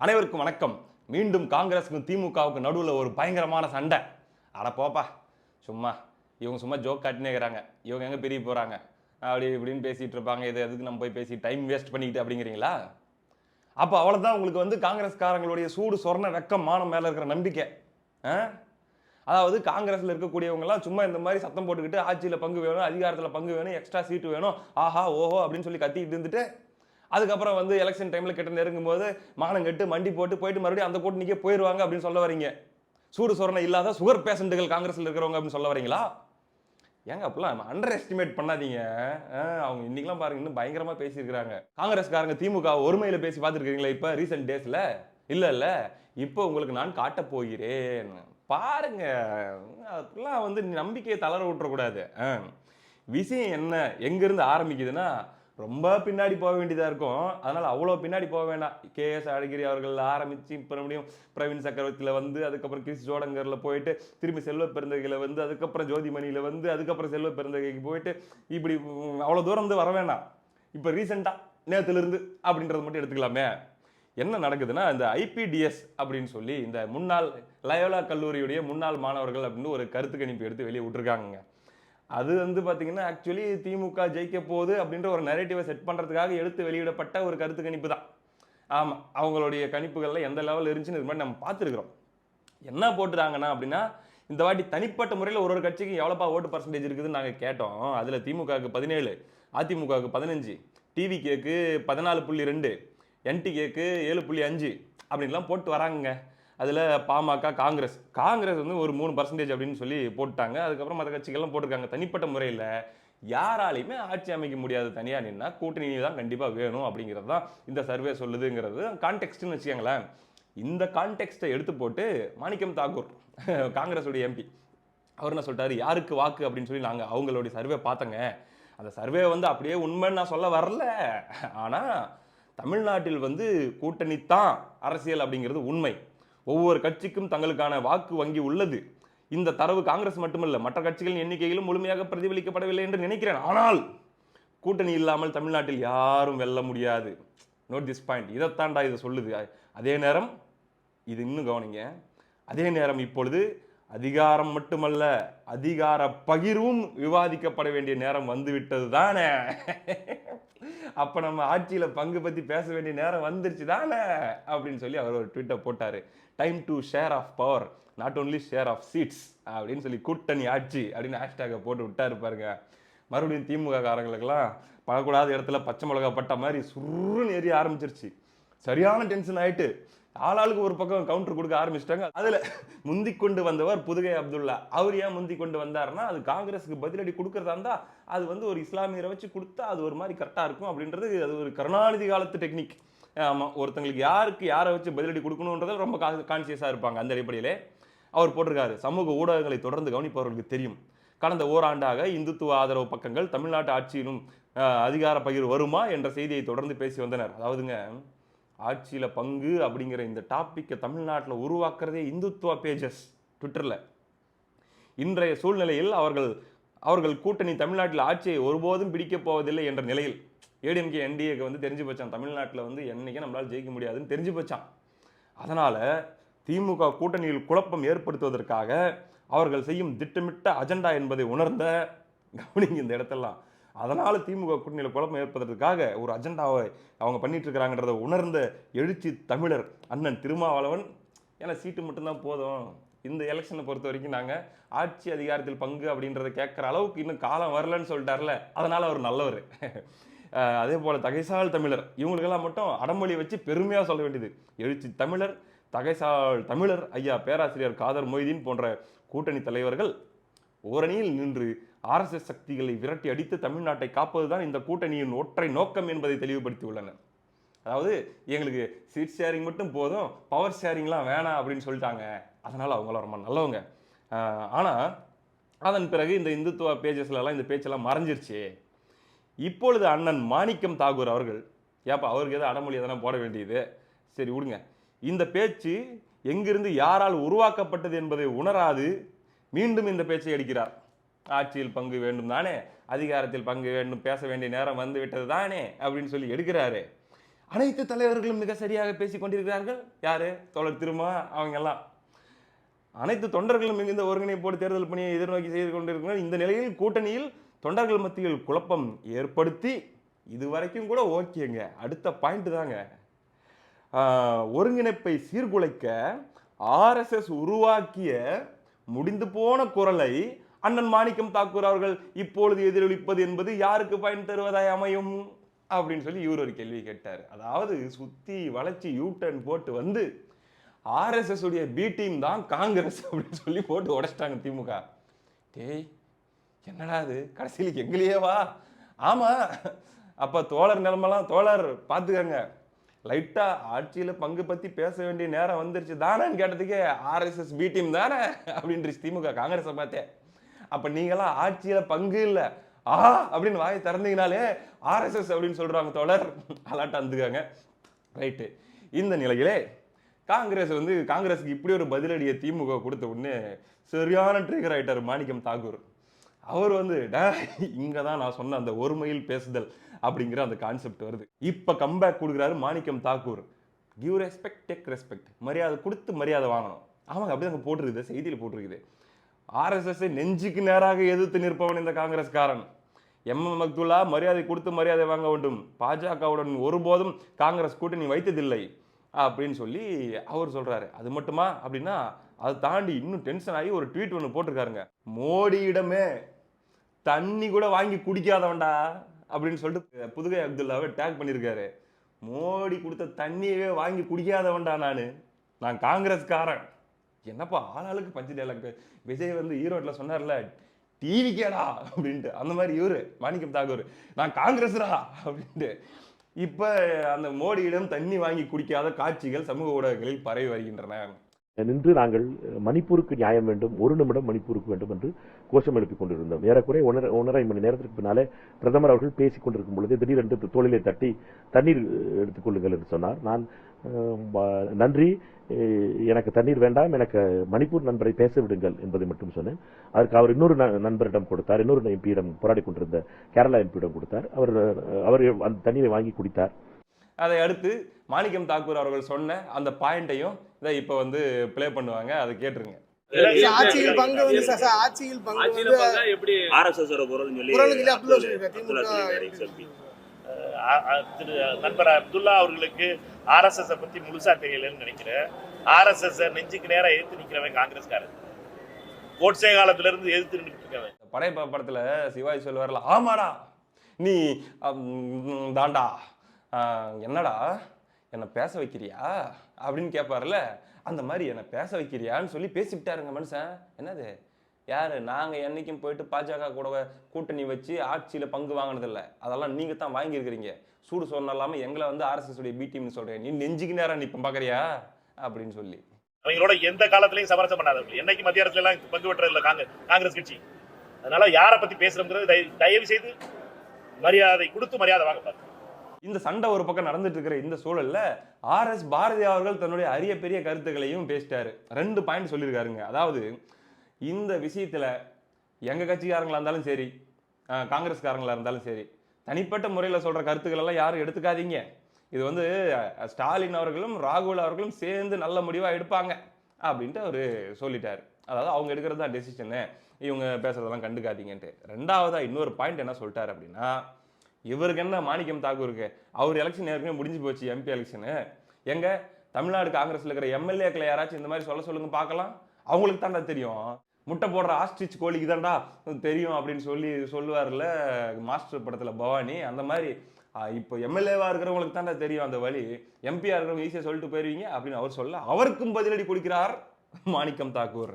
அனைவருக்கும் வணக்கம். மீண்டும் காங்கிரஸுக்கும் திமுகவுக்கும் நடுவில் ஒரு பயங்கரமான சண்டை. அட போப்பா சும்மா இவங்க சும்மா ஜோக் காட்டினே இருக்கிறாங்க. இவங்க எங்கே பெரிய போகிறாங்க அப்படி இப்படின்னு பேசிகிட்டு இருப்பாங்க. இது எதுக்கு நம்ம போய் பேசி டைம் வேஸ்ட் பண்ணிக்கிட்டு அப்படிங்கிறீங்களா? அப்போ அவ்வளோதான் உங்களுக்கு வந்து காங்கிரஸ்காரங்களுடைய சூடு சொர்ண வெக்கம் மானம் மேலே இருக்கிற நம்பிக்கை. ஆ? அதாவது காங்கிரஸில் இருக்கக்கூடியவங்கலாம் சும்மா இந்த மாதிரி சத்தம் போட்டுக்கிட்டு ஆட்சியில் பங்கு வேணும் அதிகாரத்தில் பங்கு வேணும் எக்ஸ்ட்ரா சீட்டு வேணும். ஆஹா ஓஹோ அப்படின்னு சொல்லி கத்திக்கிட்டு இருந்துட்டு அதுக்கப்புறம் வந்து எலெக்ஷன் டைமில் கிட்ட நெருங்கும் போது மானம் கட்டு மண்டி போட்டு போயிட்டு மறுபடியும் அந்த கூட்டணிக்கே போயிடுவாங்க அப்படின்னு சொல்ல வரீங்க. சூடு சொரணை இல்லாத சுகர் பேஷண்ட்டுகள் காங்கிரஸில் இருக்கிறவங்க அப்படின்னு சொல்ல வரீங்களா? ஏங்க அப்படிலாம் அண்டர் எஸ்டிமேட் பண்ணாதீங்க. ஆ, அவங்க இன்னைக்கெல்லாம் பாருங்க இன்னும் பயங்கரமாக பேசியிருக்கிறாங்க. காங்கிரஸ்காரங்க திமுக ஒருமையில் பேசி பார்த்துருக்கீங்களா இப்போ ரீசெண்ட் டேஸில் இல்லை இல்லை. இப்போ உங்களுக்கு நான் காட்டப் போகிறேன். பாருங்க. அப்படிலாம் வந்து நம்பிக்கையை தளர விட்டுறக்கூடாது. ஆ. விஷயம் என்ன? எங்கேருந்து ஆரம்பிக்குதுன்னா ரொம்ப பின்னாடி போக வேண்டியதாக இருக்கும். அதனால் அவ்வளோ பின்னாடி போக வேண்டாம். கேஎஸ் அழகிரி அவர்கள் ஆரம்பித்து இப்போ மறுபடியும் பிரவீன் சக்கரவர்த்தியில் வந்து அதுக்கப்புறம் கிறிஸ் ஜோடங்கரில் போயிட்டு திரும்பி செல்வ பெருந்தகையில் வந்து அதுக்கப்புறம் ஜோதிமணியில் வந்து அதுக்கப்புறம் செல்வ பெருந்தகைக்கு போயிட்டு இப்படி அவ்வளோ தூரம் வந்து வர வேண்டாம். இப்போ ரீசெண்டாக நேற்றுலேருந்து இருந்து அப்படின்றத மட்டும் எடுத்துக்கலாமே. என்ன நடக்குதுன்னா இந்த ஐபிடிஎஸ் அப்படின்னு சொல்லி இந்த முன்னாள் லயோலா கல்லூரியுடைய முன்னாள் மாணவர்கள் அப்படின்னு ஒரு கருத்து கணிப்பு எடுத்து வெளியே விட்டுருக்காங்க அது வந்து பார்த்தீங்கன்னா ஆக்சுவலி திமுக ஜெயிக்க போகுது அப்படின்ற ஒரு நரேட்டிவை செட் பண்ணுறதுக்காக எடுத்து வெளியிடப்பட்ட ஒரு கருத்து கணிப்பு தான். ஆமாம் அவங்களுடைய கணிப்புகளில் எந்த லெவலில் இருந்துச்சுன்னு இது மாதிரி நம்ம பார்த்துருக்குறோம். என்ன போட்டுறாங்கன்னா அப்படின்னா இந்த வாட்டி தனிப்பட்ட முறையில் ஒரு ஒரு கட்சிக்கு எவ்வளோப்பா ஓட்டு பர்சன்டேஜ் இருக்குதுன்னு நாங்கள் கேட்டோம். அதில் திமுகவுக்கு பதினேழு அதிமுகவுக்கு பதினஞ்சு டிவி கேக்கு பதினாலு புள்ளி ரெண்டு என்டிகேக்கு ஏழு புள்ளி அஞ்சு அப்படின்லாம் போட்டு வராங்க அதில் பாமக காங்கிரஸ். காங்கிரஸ் வந்து ஒரு மூணு பர்சன்டேஜ் அப்படின்னு சொல்லி போட்டாங்க அதுக்கப்புறம் மற்ற கட்சிகள்லாம் போட்டிருக்காங்க. தனிப்பட்ட முறையில். யாராலையுமே ஆட்சி அமைக்க முடியாது. தனியாக நின்னா கூட்டணி தான் கண்டிப்பாக வேணும் அப்படிங்கிறது தான் இந்த சர்வே சொல்லுதுங்கிறது கான்டெக்ட்னு வச்சுக்கோங்களேன். இந்த கான்டெக்ட்டை எடுத்து போட்டு மாணிக்கம் தாக்கூர் காங்கிரஸுடைய எம்பி அவர் என்ன சொல்லிட்டாரு? யாருக்கு வாக்கு? அப்படின்னு சொல்லி நாங்கள் அவங்களுடைய சர்வே பார்த்தங்க. அந்த சர்வே வந்து அப்படியே உண்மைன்னு நான் சொல்ல வரல. ஆனால் தமிழ்நாட்டில் வந்து கூட்டணி தான் அரசியல் அப்படிங்கிறது உண்மை. ஒவ்வொரு கட்சிக்கும் தங்களுக்கான வாக்கு வங்கி உள்ளது. இந்த தரவு காங்கிரஸ் மட்டுமல்ல மற்ற கட்சிகளின் எண்ணிக்கையிலும் முழுமையாக பிரதிபலிக்கப்படவில்லை என்று நினைக்கிறேன். ஆனால் கூட்டணி இல்லாமல் தமிழ்நாட்டில் யாரும் வெல்ல முடியாது. நோட் திஸ் பாயிண்ட் இதைத்தாண்டா இதை சொல்லுது. அதே நேரம் இது இன்னும் கவனிங்க. அதே நேரம் இப்பொழுது அதிகாரம் மட்டுமல்ல அதிகார பகிர்வும் விவாதிக்கப்பட வேண்டிய நேரம் வந்துவிட்டது தானே? அப்போ நம்ம ஆட்சியில் பங்கு பற்றி பேச வேண்டிய நேரம் வந்துருச்சு தானே? அப்படின்னு சொல்லி அவர் ஒரு ட்விட்டர் போட்டார். Time to share of power not only share of seats அப்படின்னு சொல்லி கூட்டணி ஆட்சி அப்படின்னு ஹேஷ்டேக்கை போட்டு விட்டாரு பாருங்க. மறுபடியும் திமுக காரங்களுக்கெல்லாம் பழக்கூடாத இடத்துல பச்சை மிளகா பட்ட மாதிரி சுருன்னு எரிய ஆரம்பிச்சிருச்சு. சரியான டென்ஷன் ஆயிட்டு ஆளாளுக்கு ஒரு பக்கம் கவுண்டர் கொடுக்க ஆரம்பிச்சிட்டாங்க. அதில் முந்தி கொண்டு வந்தவர் புதுகை அப்துல்லா. அவர் ஏன் முந்தி கொண்டு வந்தாருன்னா அது காங்கிரஸுக்கு பதிலடி கொடுக்கறதா இருந்தால் அது வந்து ஒரு இஸ்லாமியரை வச்சு கொடுத்தா அது ஒரு மாதிரி கரெக்டாக இருக்கும் அப்படின்றது அது ஒரு கருணாநிதி காலத்து டெக்னிக் ஆமாம் ஒருத்தங்களுக்கு யாருக்கு யாரை வச்சு பதிலடி கொடுக்கணுன்றத ரொம்ப கான்சியஸாக இருப்பாங்க அந்த அடிப்படையிலே. அவர் போட்டிருக்காரு சமூக ஊடகங்களை தொடர்ந்து கவனிப்பவர்களுக்கு தெரியும். கடந்த ஓராண்டாக இந்துத்துவ ஆதரவு பக்கங்கள் தமிழ்நாட்டு ஆட்சியிலும் அதிகார பகிர்வு வருமா என்ற செய்தியை தொடர்ந்து பேசி வந்தனர். அதாவதுங்க ஆட்சியில் பங்கு அப்படிங்கிற இந்த டாப்பிக்கை தமிழ்நாட்டில் உருவாக்குறதே இந்துத்துவ பேஜஸ் ட்விட்டரில் இன்றைய சூழ்நிலையில் அவர்கள் அவர்கள் கூட்டணி தமிழ்நாட்டில் ஆட்சியை ஒருபோதும் பிடிக்கப் போவதில்லை என்ற நிலையில் ஏடிஎம்கே என்டிஏக்கு வந்து தெரிஞ்சு போச்சான் தமிழ்நாட்டில் வந்து என்னைக்கும் நம்மளால் ஜெயிக்க முடியாதுன்னு தெரிஞ்சு போச்சான் அதனால் திமுக கூட்டணியில் குழப்பம் ஏற்படுத்துவதற்காக அவர்கள் செய்யும் திட்டமிட்ட அஜெண்டா என்பதை உணர்ந்த கவனிங்க இந்த இடத்தெல்லாம் அதனால் திமுக கூட்டணியில் குழப்பம் ஏற்படுத்துவதற்காக ஒரு அஜெண்டாவை அவங்க பண்ணிட்டுருக்குறாங்கன்றத உணர்ந்த எழுச்சி தமிழர் அண்ணன் திருமாவளவன் ஏன்னா சீட்டு மட்டும்தான் போதும். இந்த எலெக்ஷனை பொறுத்த வரைக்கும் நாங்கள் ஆட்சி அதிகாரத்தில் பங்கு அப்படின்றத கேட்குற அளவுக்கு இன்னும் காலம் வரலன்னு சொல்லிட்டார்ல. அதனால் அவர் நல்லவர். அதே போல் தகைசால் தமிழர் இவங்களுக்கெல்லாம் மட்டும் அடமொழி வச்சு பெருமையாக சொல்ல வேண்டியது. எழுச்சி தமிழர் தகைசால் தமிழர் ஐயா பேராசிரியர் காதர் மொய்தீன் போன்ற கூட்டணி தலைவர்கள் ஓரணியில் நின்று ஆர்எஸ்எஸ் சக்திகளை விரட்டி அடித்து தமிழ்நாட்டை காப்பதுதான் இந்த கூட்டணியின் ஒற்றை நோக்கம் என்பதை தெளிவுபடுத்தியுள்ளனர் அதாவது எங்களுக்கு சீட் ஷேரிங் மட்டும் போதும் பவர் ஷேரிங்லாம் வேணாம் அப்படின்னு சொல்லிட்டாங்க. அதனால் அவங்கள ரொம்ப நல்லவங்க. ஆனால் அதன் பிறகு இந்த இந்துத்துவ பேஜஸ்லலாம் இந்த பேச்செல்லாம் மறைஞ்சிருச்சு. இப்பொழுது அண்ணன் மாணிக்கம் தாகூர் அவர்கள் ஏப்பா அவருக்கு எதாவது அடமொழி எதனா போட வேண்டியது. சரி விடுங்க. இந்த பேச்சு எங்கிருந்து யாரால் உருவாக்கப்பட்டது என்பதை உணராது மீண்டும் இந்த பேச்சை அடிக்கிறார். ஆட்சியில் பங்கு வேண்டும் தானே? அதிகாரத்தில் பங்கு வேண்டும் பேச வேண்டிய நேரம் வந்து விட்டது தானே? அப்படின்னு சொல்லி எடுக்கிறாரு. அனைத்து தலைவர்களும் மிக சரியாக பேசி கொண்டிருக்கிறார்கள். யாரு? தோழர் திருமா அவங்கெல்லாம். அனைத்து தொண்டர்களும் மிகுந்த ஒருங்கிணைப்போடு தேர்தல் பணியை எதிர்நோக்கி செய்து கொண்டிருக்கிறார் இந்த நிலையில் கூட்டணியில் தொண்டர்கள் மத்தியில் குழப்பம் ஏற்படுத்தி இதுவரைக்கும் கூட ஓகேங்க. அடுத்த பாயிண்ட் தாங்க. ஒருங்கிணைப்பை சீர்குலைக்க ஆர்எஸ்எஸ் உருவாக்கிய முடிந்து போன குரலை அண்ணன் மாணிக்கம் தாக்கூர் அவர்கள் இப்பொழுது எதிரொலிப்பது என்பது யாருக்கு பயன் தருவதாய் அமையும்? அப்படின்னு சொல்லி இவர் ஒரு கேள்வி கேட்டார். அதாவது சுத்தி வளைச்சி யூ டர்ன் போட்டு வந்து ஆர்எஸ்எஸ் உடைய பி டீம் தான் காங்கிரஸ் அப்படின்னு சொல்லி போட்டு உடைச்சிட்டாங்க திமுக. டேய் என்னடா அது கடைசியில் எங்களையே வா. ஆமாம் அப்போ தோழர் நிலமெல்லாம் தோழர் பார்த்துக்கங்க லைட்டாக ஆட்சியில் பங்கு பற்றி பேச வேண்டிய நேரம் வந்துருச்சு. தானேன்னு கேட்டதுக்கே ஆர்எஸ்எஸ் பி டீம் தானே? அப்படின்ட்டு திமுக காங்கிரஸை பார்த்தேன் அப்போ நீங்களாம் ஆட்சியில் பங்கு இல்லை. ஆ அப்படின்னு வாயை திறந்தீங்கனாலே ஆர்எஸ்எஸ் அப்படின்னு சொல்கிறாங்க தோழர். அலாட்டாக வந்துக்காங்க ரைட்டு. இந்த நிலையிலே காங்கிரஸ் வந்து காங்கிரஸுக்கு இப்படி ஒரு பதிலடியை திமுக கொடுத்த உடனே சரியான ட்ரிகர் ஆயிட்டார் மாணிக்கம் தாகூர். அவர் வந்து டே இங்கே தான் நான் சொன்ன அந்த ஒருமையில் பேசுதல் அப்படிங்கிற அந்த கான்செப்ட் வருது. இப்போ கம்பேக் கொடுக்குறாரு Manickam Tagore give respect take respect மரியாதை கொடுத்து மரியாதை வாங்கணும். ஆமாங்க அப்படி அங்கே போட்டிருக்குது செய்தியில் போட்டிருக்குது. ஆர்எஸ்எஸ்ஸை நெஞ்சுக்கு நேராக எதிர்த்து நிற்பவன் இந்த காங்கிரஸ்காரன். எம். எம். மக்துல்லா மரியாதை கொடுத்து மரியாதை வாங்க வேண்டும். பாஜகவுடன் ஒருபோதும் காங்கிரஸ் கூட்டணி வைத்ததில்லை அப்படின்னு சொல்லி அவர் சொல்கிறாரு அது மட்டுமா? அப்படின்னா அதை தாண்டி இன்னும் டென்ஷன் ஆகி ஒரு ட்வீட் ஒன்று போட்டிருக்காருங்க. மோடியிடமே தண்ணி கூட வாங்கி குடிக்காதவன்டா அப்படின்னு சொல்லிட்டு புதுகை அப்துல்லாவை டேக் பண்ணியிருக்காரு. மோடி கொடுத்த தண்ணியவே வாங்கி குடிக்காதவன்டா நான். நான் காங்கிரஸ்காரன். என்னப்பா ஆளாளுக்கு பஞ்சு டைலாக் விஜய் வந்து ஈரோட்டில் சொன்னார்ல டிவி கேடா அப்படின்ட்டு. அந்த மாதிரி இவரு மாணிக்கம் தாகூர். நான் காங்கிரஸ்ரா அப்படின்ட்டு. இப்போ அந்த மோடியிடம் தண்ணி வாங்கி குடிக்காத காட்சிகள் சமூக ஊடகங்களில் பரவி வருகின்றன. நின்று நாங்கள் மணிப்பூருக்கு நியாயம் வேண்டும் ஒரு நிமிடம் மணிப்பூருக்கு வேண்டும் என்று கோஷம் எழுப்பிக் கொண்டிருந்தோம். ஏறக்குறை ஒன்றரை மணி நேரத்திற்கு பின்னாலே பிரதமர் அவர்கள் பேசிக் கொண்டிருக்கும் பொழுது திடீரென்று தோளிலே தட்டி தண்ணீர் எடுத்துக் கொள்ளுங்கள் என்று சொன்னார். நான் நன்றி எனக்கு தண்ணீர் வேண்டாம் எனக்கு மணிப்பூர் நண்பரை பேச விடுங்கள் என்பதை மட்டும் சொன்னேன். அதற்கு அவர் இன்னொரு ந- நண்பரிடம் கொடுத்தார் இன்னொரு எம்பியிடம் போராடி கொண்டிருந்த கேரளா எம்பியிடம் கொடுத்தார். அவர் அவர் அந்த தண்ணீரை வாங்கி குடித்தார். அதை அடுத்து மாணிக்கம் தாக்கூர் அவர்கள் சொன்ன அந்த பாயிண்ட்டையும் இதை இப்போ வந்து ப்ளே பண்ணுவாங்க அதை கேட்டுருங்க ஆட்சியில் பங்கு வந்து ஆட்சியில் எப்படி ஆர்எஸ்எஸ் குரல்னு சொல்லி திரு நண்பர் அப்துல்லா அவர்களுக்கு ஆர்எஸ்எஸ் பத்தி முழுசா தெரியலன்னு நினைக்கிறேன் ஆர்எஸ்எஸ் நெஞ்சுக்கு நேரா எதிர்த்து நிக்கிறவன் காங்கிரஸ்காரன் கோட்சே காலத்துல இருந்து எதிர்த்து நின்றுட்டு படையப்பா படத்துல சிவாஜி சொல்லுவார்ல ஆமாடா நீ தாண்டா என்னடா? என்னை பேச வைக்கிறியா? அப்படின்னு கேட்பார்ல அந்த மாதிரி என்னை பேச வைக்கிறியான்னு சொல்லி பேசிவிட்டாருங்க மனுஷன். என்னது? யார்? நாங்கள் என்னைக்கும் போயிட்டு பாஜக கூட கூட்டணி வச்சு ஆட்சியில் பங்கு வாங்கினதில்ல. அதெல்லாம் நீங்கள் தான் வாங்கியிருக்கிறீங்க. சூடு சொன்னாலாம எங்களை வந்து ஆர்எஸ்எஸ் உடைய பி டீம்னு நீ நெஞ்சுக்கு நேரம் நிப்ப பார்க்குறியா அப்படின்னு சொல்லி. அவங்களோட எந்த காலத்துலையும் சமரசம் பண்ணாத என்னைக்கு மத்திய அரசுல எல்லாம் பங்கு பெற்றது இல்லை காங்கிரஸ் காங்கிரஸ் கட்சி. அதனால யாரை பத்தி பேசுறோங்கிறது தயவு- தயவு செய்து மரியாதை கொடுத்து மரியாதை வாங்க பாருங்க. இந்த சண்டை ஒரு பக்கம் நடந்துட்டு இருக்கிற இந்த சூழல்ல ஆர் எஸ் பாரதி அவர்கள் தன்னுடைய அரிய பெரிய கருத்துக்களையும் பேசிட்டாரு. ரெண்டு பாயிண்ட் சொல்லியிருக்காருங்க. அதாவது இந்த விஷயத்துல எங்க கட்சிக்காரங்களா இருந்தாலும் சரி காங்கிரஸ்காரங்களா இருந்தாலும் சரி தனிப்பட்ட முறையில் சொல்ற கருத்துக்கள் எல்லாம் யாரும் எடுத்துக்காதீங்க. இது வந்து ஸ்டாலின் அவர்களும் ராகுல் அவர்களும் சேர்ந்து நல்ல முடிவா எடுப்பாங்க அப்படின்ட்டு அவர் சொல்லிட்டார். அதாவது அவங்க எடுக்கிறது தான் டெசிஷனு இவங்க பேசுறதெல்லாம் கண்டுக்காதீங்கன்ட்டு. ரெண்டாவதாக இன்னொரு பாயிண்ட் என்ன சொல்லிட்டாரு அப்படின்னா இவருக்கு என்ன மாணிக்கம் தாக்கூருக்கு? அவர் எலெக்ஷன் ஏற்கனவே முடிஞ்சு போச்சு எம்பி எலெக்ஷனு எங்க? தமிழ்நாடு காங்கிரஸில் இருக்கிற எம்எல்ஏக்களை யாராச்சும் இந்த மாதிரி சொல்ல சொல்லுங்க பார்க்கலாம். அவங்களுக்கு தான்டா தெரியும். முட்டை போடுற ஆஸ்ட்ரிச் கோழிக்கு தான்டா தெரியும் அப்படின்னு சொல்லி சொல்லுவார்ல மாஸ்டர் படத்தில் பவானி. அந்த மாதிரி இப்போ எம்எல்ஏவாக இருக்கிறவங்களுக்கு தான்டா தெரியும் அந்த வழி. எம்பியாக இருக்கிறவங்க ஈஸியாக சொல்லிட்டு போயிருவீங்க அப்படின்னு அவர் சொல்ல அவருக்கும் பதிலடி கொடுக்கிறார் மாணிக்கம் தாக்கூர்.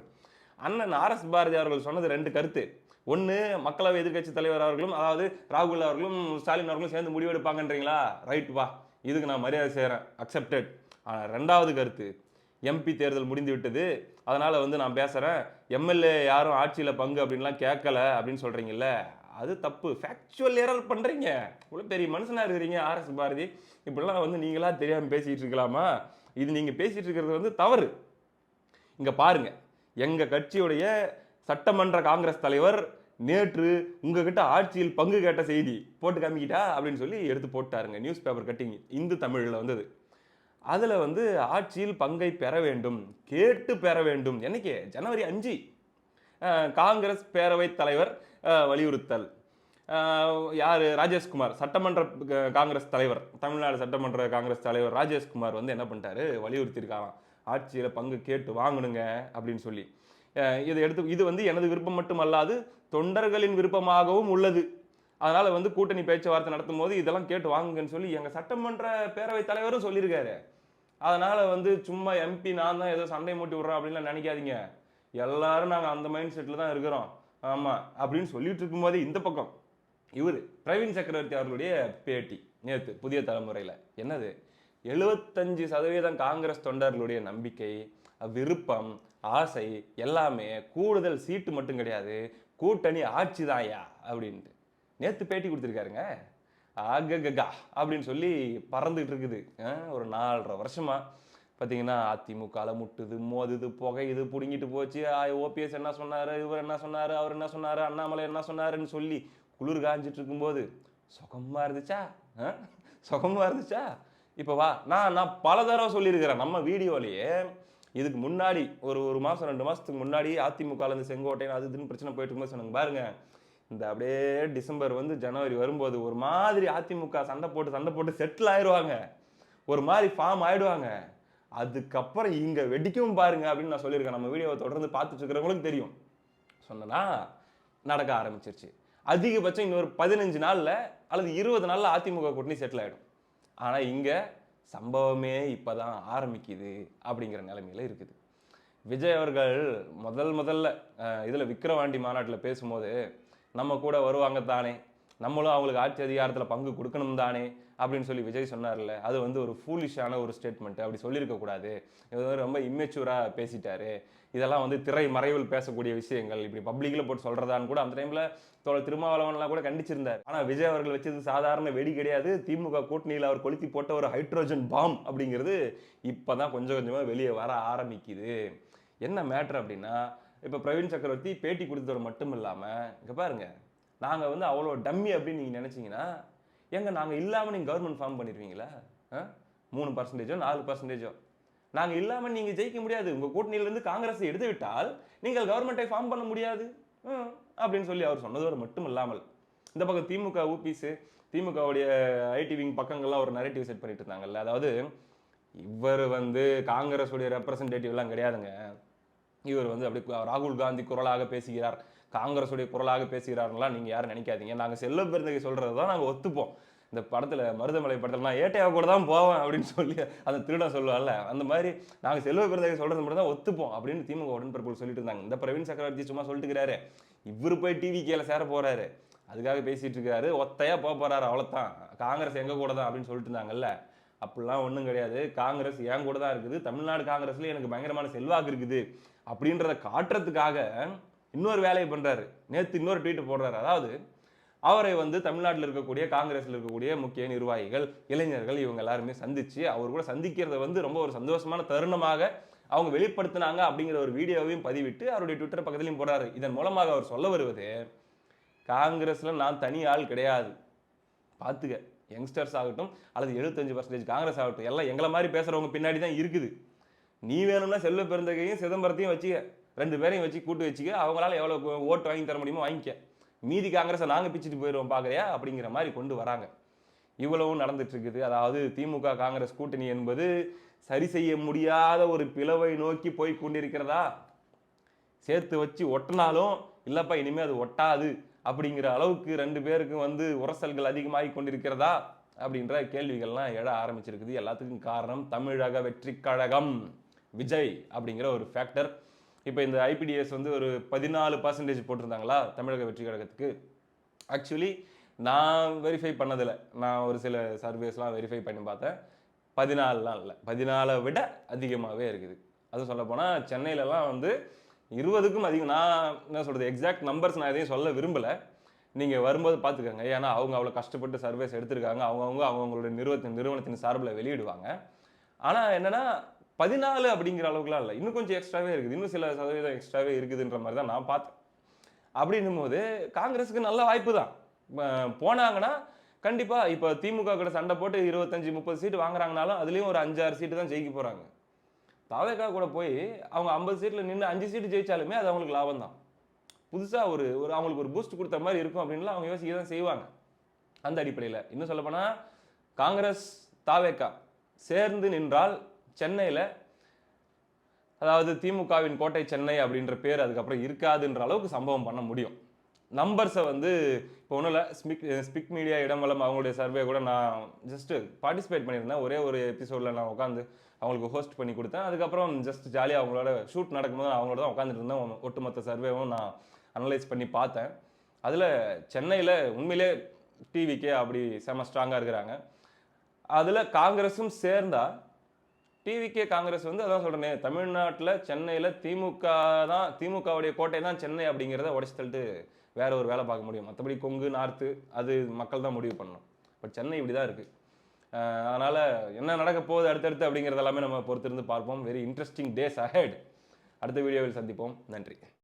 அண்ணன் ஆர் எஸ் பாரதி அவர்கள் சொன்னது ரெண்டு கருத்து. ஒன்று மக்களவை எதிர்க்கட்சி தலைவர் அவர்களும் அதாவது ராகுல் அவர்களும் ஸ்டாலின் அவர்களும் சேர்ந்து முடிவெடுப்பாங்கன்றீங்களா? ரைட் வா. இதுக்கு நான் மரியாதை செய்கிறேன் அக்செப்டட் ஆனால் ரெண்டாவது கருத்து எம்பி தேர்தல் முடிந்து விட்டது அதனால் வந்து நான் பேசுகிறேன் எம்எல்ஏ யாரும் ஆட்சியில் பங்கு அப்படின்லாம் கேட்கல அப்படின்னு சொல்கிறீங்கல்ல அது தப்பு. ஃபேக்சுவல் எரர் பண்ணுறீங்க இவ்வளோ பெரிய மனுஷனாக இருக்கிறீங்க ஆர்எஸ் பாரதி. இப்படிலாம் வந்து நீங்களாக தெரியாமல் பேசிகிட்டு இருக்கலாமா? இது நீங்கள் பேசிகிட்டு இருக்கிறது வந்து தவறு. இங்கே பாருங்க. எங்கள் கட்சியுடைய சட்டமன்ற காங்கிரஸ் தலைவர் நேற்று உங்ககிட்ட ஆட்சியில் பங்கு கேட்ட செய்தி போட்டு காமிக்கிட்டா அப்படின்னு சொல்லி எடுத்து போட்டாருங்க நியூஸ் பேப்பர் கட்டிங் இந்து தமிழில் வந்தது. அதில் வந்து ஆட்சியில் பங்கை பெற வேண்டும் கேட்டு பெற வேண்டும். என்னைக்கு? ஜனவரி அஞ்சு. காங்கிரஸ் பேரவைத் தலைவர் வலியுறுத்தல். யார்? ராஜேஷ்குமார். சட்டமன்ற காங்கிரஸ் தலைவர் தமிழ்நாடு சட்டமன்ற காங்கிரஸ் தலைவர் ராஜேஷ்குமார் வந்து என்ன பண்ணிட்டாரு? வலியுறுத்தியிருக்காராம். ஆட்சியில் பங்கு கேட்டு வாங்கணுங்க அப்படின்னு சொல்லி. இதை எடுத்து இது வந்து எனது விருப்பம் மட்டுமல்லாது தொண்டர்களின் விருப்பமாகவும் உள்ளது. அதனால் வந்து கூட்டணி பேச்சுவார்த்தை நடத்தும் போது இதெல்லாம் கேட்டு வாங்குங்கன்னு சொல்லி எங்கள் சட்டமன்ற பேரவைத் தலைவரும் சொல்லியிருக்காரு. அதனால் வந்து சும்மா எம்பி நான் தான் ஏதோ சண்டை மூட்டி விட்றேன் அப்படின்லாம் நினைக்காதீங்க. எல்லாரும் நாங்கள் அந்த மைண்ட் செட்டில் தான் இருக்கிறோம். ஆமாம் அப்படின்னு சொல்லிட்டு இருக்கும்போது இந்த பக்கம். இவர் பிரவீன் சக்கரவர்த்தி அவர்களுடைய பேட்டி நேற்று புதிய தலைமுறையில். என்னது? எழுபத்தஞ்சு சதவீதம் காங்கிரஸ் தொண்டர்களுடைய நம்பிக்கை விருப்பம் ஆசை எல்லாமே கூடுதல் சீட்டு மட்டும் கிடையாது. கூட்டணி ஆட்சி தாயா அப்படின்ட்டு. நேற்று பேட்டி கொடுத்துருக்காருங்க. ஆககா அப்படின்னு சொல்லி பறந்துகிட்டு இருக்குது. ஒரு நாலரை வருஷமாக பார்த்தீங்கன்னா அதிமுகவில் முட்டுது மோதுது புகையுது பிடுங்கிட்டு போச்சு. ஓபிஎஸ் என்ன சொன்னார் இவர் என்ன சொன்னார் அவர் என்ன சொன்னார் அண்ணாமலை என்ன சொன்னாருன்னு சொல்லி குளிர் காஞ்சிட்டு இருக்கும்போது சுகமாக இருந்துச்சா? சுகமாக இருந்துச்சா? இப்போ வா நான் நான் பல தடவை சொல்லியிருக்கிறேன் நம்ம வீடியோலேயே. இதுக்கு முன்னாடி ஒரு ஒரு மாதம் ரெண்டு மாதத்துக்கு முன்னாடி அதிமுகவில் இந்த செங்கோட்டையன் அது இதுன்னு பிரச்சனை போயிட்டு இருக்கும்போது சொன்னாங்க பாருங்க இந்த அப்படியே டிசம்பர் வந்து ஜனவரி வரும்போது ஒரு மாதிரி அதிமுக சண்டை போட்டு சண்டை போட்டு செட்டில் ஆயிடுவாங்க ஒரு மாதிரி ஃபார்ம் ஆயிடுவாங்க. அதுக்கப்புறம் இங்கே வெடிக்கும் பாருங்க அப்படின்னு நான் சொல்லியிருக்கேன். நம்ம வீடியோவை தொடர்ந்து பார்த்துட்டு இருக்கிறவங்களுக்கு தெரியும். சொன்னனா நடக்க ஆரம்பிச்சிருச்சு. அதிகபட்சம் இன்னொரு பதினஞ்சு நாளில் அல்லது இருபது நாளில் அதிமுக கூட்டணி செட்டில் ஆகிடும் ஆனால் இங்கே சம்பவமே இப்போ தான் ஆரம்பிக்குது அப்படிங்கிற நிலைமையில் இருக்குது. விஜய் அவர்கள் முதல் முதல்ல இதில் விக்ரவாண்டி விக்கிரவாண்டி பேசும்போது நம்ம கூட வருவாங்க தானே நம்மளும் அவங்களுக்கு ஆட்சி அதிகாரத்தில் பங்கு கொடுக்கணும் தானே அப்படின்னு சொல்லி விஜய் சொன்னார்ல அது வந்து ஒரு ஃபூலிஷான ஒரு ஸ்டேட்மெண்ட் அப்படி சொல்லியிருக்க கூடாது. இது வந்து ரொம்ப இம்மெச்சூராக பேசிட்டாரு. இதெல்லாம் வந்து திரை மறைவில் பேசக்கூடிய விஷயங்கள். இப்படி பப்ளிக்கில் போட்டு சொல்கிறதான்னு கூட அந்த டைமில் தோழர் திருமாவளவன்லாம் கூட கண்டிச்சிருந்தார். ஆனால் விஜய் அவர்கள் வச்சது சாதாரண வெடி கிடையாது. திமுக கூட்டணியில் அவர் கொளுத்தி போட்ட ஒரு ஹைட்ரோஜன் பாம் அப்படிங்கிறது இப்போ தான் கொஞ்சம் கொஞ்சமாக வெளியே வர ஆரம்பிக்குது. என்ன மேட்ரு அப்படின்னா இப்போ பிரவீன் சக்கரவர்த்தி பேட்டி கொடுத்தவர் மட்டும் இல்லாமல் இங்கே பாருங்க நாங்கள் வந்து அவ்வளோ டம்மி அப்படின்னு நீங்கள் நினச்சிங்கன்னா எங்க நாங்கள் இல்லாமல் நீங்கள் கவர்மெண்ட் ஃபார்ம் பண்ணிருவீங்களா? ஆ? மூணு பர்சன்டேஜோ நாலு பர்சன்டேஜோ நாங்கள் இல்லாமல் நீங்கள் ஜெயிக்க முடியாது. உங்கள் கூட்டணியிலேருந்து காங்கிரஸை எடுத்து விட்டால் நீங்கள் கவர்மெண்ட்டை ஃபார்ம் பண்ண முடியாது. அப்படின்னு சொல்லி அவர் சொன்னதோடு மட்டும் இல்லாமல் இந்த பக்கம் திமுக ஊபிஸு திமுகவுடைய ஐடி விங் பக்கங்கள்லாம் ஒரு நரேட்டிவ் செட் பண்ணிட்டு இருந்தாங்கல்ல. அதாவது இவர் வந்து காங்கிரஸுடைய ரெப்ரசன்டேட்டிவ்லாம் கிடையாதுங்க. இவர் வந்து அப்படி ராகுல் காந்தி குரலாக பேசுகிறார். காங்கிரஸுடைய குரலாக பேசுகிறாருலாம் நீங்கள் யாரும் நினைக்காதீங்க. நாங்கள் செல்ல பெருந்தகை சொல்கிறது தான் நாங்கள் ஒத்துப்போம். இந்த படத்தில் மருதமலை படத்தில் நான் ஏட்டையாக கூட தான் போவேன் அப்படின்னு சொல்லி அந்த திருடன் சொல்லுவார்ல அந்த மாதிரி நாங்கள் செல்வ பிறந்தகை சொல்கிறது மட்டும் தான் ஒத்துப்போம் அப்படின்னு திமுக உடன்பிறப்புகள் சொல்லிட்டு இருந்தாங்க. இந்த பிரவீன் சக்கரவர்த்தி சும்மா சொல்லிட்டுக்கிறாரு. இவர் போய் டிவி கேல சேர போகிறாரு அதுக்காக பேசிகிட்டு இருக்காரு. ஒத்தையாக போக போகிறாரு அவ்வளவுதான். காங்கிரஸ் எங்கள் கூட தான் அப்படின்னு சொல்லிட்டு இருந்தாங்கல்ல. அப்படிலாம் ஒன்றும் கிடையாது. காங்கிரஸ் என் கூட தான் இருக்குது. தமிழ்நாடு காங்கிரஸில் எனக்கு பயங்கரமான செல்வாக்கு இருக்குது. அப்படின்றத காட்டுறதுக்காக இன்னொரு வேலையை பண்ணுறாரு நேற்று இன்னொரு ட்வீட் போடுறாரு. அதாவது அவரை வந்து தமிழ்நாட்டில் இருக்கக்கூடிய காங்கிரஸில் இருக்கக்கூடிய முக்கிய நிர்வாகிகள் இளைஞர்கள் இவங்க எல்லாருமே சந்தித்து அவர் கூட சந்திக்கிறத வந்து ரொம்ப ஒரு சந்தோஷமான தருணமாக அவங்க வெளிப்படுத்தினாங்க அப்படிங்கிற ஒரு வீடியோவையும் பதிவிட்டு அவருடைய ட்விட்டர் பக்கத்துலையும் போடுறாரு. இதன் மூலமாக அவர் சொல்ல வருவது காங்கிரஸில் நான் தனி ஆள் கிடையாது. பார்த்துக்க யங்ஸ்டர்ஸ் ஆகட்டும் அல்லது எழுபத்தஞ்சு பர்சன்டேஜ் காங்கிரஸ் ஆகட்டும் எல்லாம் எங்களை மாதிரி பேசுகிறவங்க பின்னாடி தான் இருக்குது. நீ வேணும்னா செல்வ பெருந்தகையும் சிதம்பரத்தையும் வச்சுக்க. ரெண்டு பேரையும் வச்சு கூட்டு வச்சுக்க அவங்களால எவ்வளோ ஓட்டு வாங்கி தர முடியுமோ வாங்கிக்க. மீதி காங்கிரஸை நாங்கள் பிச்சுட்டு போயிடுவோம் பார்க்குறியா அப்படிங்கிற மாதிரி கொண்டு வராங்க. இவ்வளவும் நடந்துட்டுருக்குது. அதாவது திமுக காங்கிரஸ் கூட்டணி என்பது சரி செய்ய முடியாத ஒரு பிளவை நோக்கி போய் கொண்டிருக்கிறதா? சேர்த்து வச்சு ஒட்டினாலும் இல்லைப்பா இனிமேல் அது ஒட்டாது அப்படிங்கிற அளவுக்கு ரெண்டு பேருக்கும் வந்து உரசல்கள் அதிகமாகி கொண்டிருக்கிறதா? அப்படின்ற கேள்விகள்லாம் எழ ஆரம்பிச்சிருக்குது. எல்லாத்துக்கும் காரணம் தமிழக வெற்றி கழகம். விஜய் அப்படிங்கிற ஒரு ஃபேக்டர் இப்போ இந்த ஐபிடிஎஸ் வந்து ஒரு பதினாலு பர்சன்டேஜ் போட்டிருந்தாங்களா தமிழக வெற்றி கழகத்துக்கு? ஆக்சுவலி நான் வெரிஃபை பண்ணதில்லை. நான் ஒரு சில சர்வேஸ்லாம் வெரிஃபை பண்ணி பார்த்தேன். பதினாலுலாம் இல்லை. பதினாலை விட அதிகமாகவே இருக்குது. அதுவும் சொல்லப்போனால் சென்னையிலலாம் வந்து இருபதுக்கும் அதிகம் நான் என்ன சொல்கிறது எக்ஸாக்ட் நம்பர்ஸ் நான் எதையும் சொல்ல விரும்பலை. நீங்கள் வரும்போது பார்த்துக்கோங்க. ஏன்னா அவங்க அவ்வளோ கஷ்டப்பட்டு சர்வேஸ் எடுத்திருக்காங்க. அவங்கவுங்க அவங்களுடைய நிறுவனத்தின் நிறுவனத்தின் சார்பில் வெளியிடுவாங்க. ஆனால் என்னென்னா பதினாலு அப்படிங்கிற அளவுக்குலாம் இல்லை. இன்னும் கொஞ்சம் எக்ஸ்ட்ராவே இருக்குது. இன்னும் சில சதவீதம் எக்ஸ்ட்ராவே இருக்குதுன்ற மாதிரி தான் நான் பார்த்தேன். அப்படின்னும் போது காங்கிரஸுக்கு நல்ல வாய்ப்பு தான். போனாங்கன்னா கண்டிப்பாக இப்போ திமுக கூட சண்டை போட்டு இருபத்தஞ்சி முப்பது சீட்டு வாங்குறாங்கனாலும் அதுலேயும் ஒரு அஞ்சாறு சீட்டு தான் ஜெயிக்க போகிறாங்க தாவேக்கா கூட போய் அவங்க ஐம்பது சீட்டில் நின்று அஞ்சு சீட்டு ஜெயித்தாலுமே அது அவங்களுக்கு லாபம் தான். புதுசாக ஒரு ஒரு அவங்களுக்கு ஒரு பூஸ்ட் கொடுத்த மாதிரி இருக்கும் அப்படின்லாம் அவங்க யோசிக்க தான் செய்வாங்க. அந்த அடிப்படையில். இன்னும் சொல்லப்போனால் காங்கிரஸ் தாவேக்கா சேர்ந்து நின்றால் சென்னையில் அதாவது திமுகவின் கோட்டை சென்னை அப்படின்ற பேர் அதுக்கப்புறம் இருக்காதுன்ற அளவுக்கு சம்பவம் பண்ண முடியும். நம்பர்ஸை வந்து இப்போ ஒன்றும் இல்லை ஸ்பிக் ஸ்பிக் மீடியா இடம்பலம் அவங்களுடைய சர்வே கூட நான் ஜஸ்ட்டு பார்ட்டிசிபேட் பண்ணியிருந்தேன். ஒரே ஒரு எபிசோடில் நான் உட்காந்து அவங்களுக்கு ஹோஸ்ட் பண்ணி கொடுத்தேன். அதுக்கப்புறம் ஜஸ்ட் ஜாலியாக அவங்களோட ஷூட் நடக்கும்போது அவங்களோட தான் உட்காந்துட்டு இருந்தேன். ஒட்டுமொத்த சர்வேவும் நான் அனலைஸ் பண்ணி பார்த்தேன். அதில் சென்னையில் உண்மையிலே டிவிக்கே அப்படி செம ஸ்ட்ராங்காக இருக்கிறாங்க. அதில் காங்கிரஸும் சேர்ந்தால் டிவிகே காங்கிரஸ் வந்து அதான் சொல்றேனே தமிழ்நாட்டில் சென்னையில் திமுக தான் திமுகவுடைய கோட்டை தான் சென்னை அப்படிங்கிறத உடச்சி தள்ளிட்டு வேற ஒரு வேலை பார்க்க முடியும். மற்றபடி கொங்கு நார்த்து அது மக்கள் தான் முடிவு பண்ணணும். பட் சென்னை இப்படி தான் இருக்குது அதனால் என்ன நடக்க போகுது அடுத்தடுத்து அப்படிங்கிறது எல்லாமே நம்ம பொறுத்திருந்து பார்ப்போம். வெரி இன்ட்ரெஸ்டிங் டேஸ் அஹெட் அடுத்த வீடியோவில் சந்திப்போம். நன்றி.